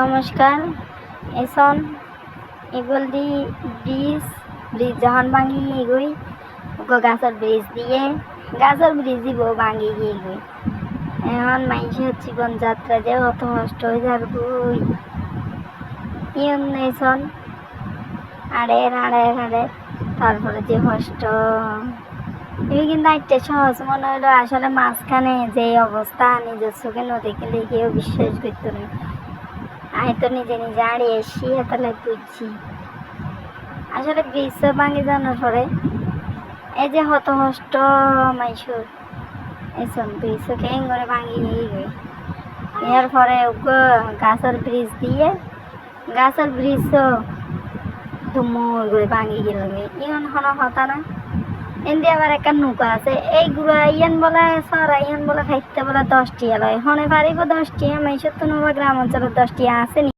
নমস্কার। এখন এগুল দি bridge bridge যখন ভাঙি এগুই ওকে গাছের ব্রিজ দিয়ে, গাছের ব্রিজ দিব ভাঙি গিয়ে এগুই এখন মানুষের জীবনযাত্রা যে অত কষ্ট হয়ে যার বই ইয়ন এখন আড়ের আড়ের আড়ের তারপরে যে কষ্ট তুমি কিন্তু একটা সহজ মনে হলো আসলে মাঝখানে যে অবস্থা নিজের চোখে নদী গেলে কেউ বিশ্বাস করতো না। আমি তো নিজে নিজে আড়িয়ে এসি তাহলে বুঝছি আসলে বিশ্ব ভাঙি জানার পরে। এই যে হত কষ্ট মাইসুর এসন বিশ্ব কেন করে ভাঙি গই এর পরে গাছের ব্রিজ দিয়ে, গাছের ব্রিজ ধুমুর করে ভাঙি গেল। ইয়ন হন হতা না। এনদি আবার একটা নৌকা আছে। এই গুড়া ইয়ান বলে, সরা ইয়ান বলে, খাইতে বলে দশটি টিয়া লয় হনে পারিব দশটি টিয়া মাইসর তো গ্রাম অঞ্চলের দশটি টিয়া আছে নি।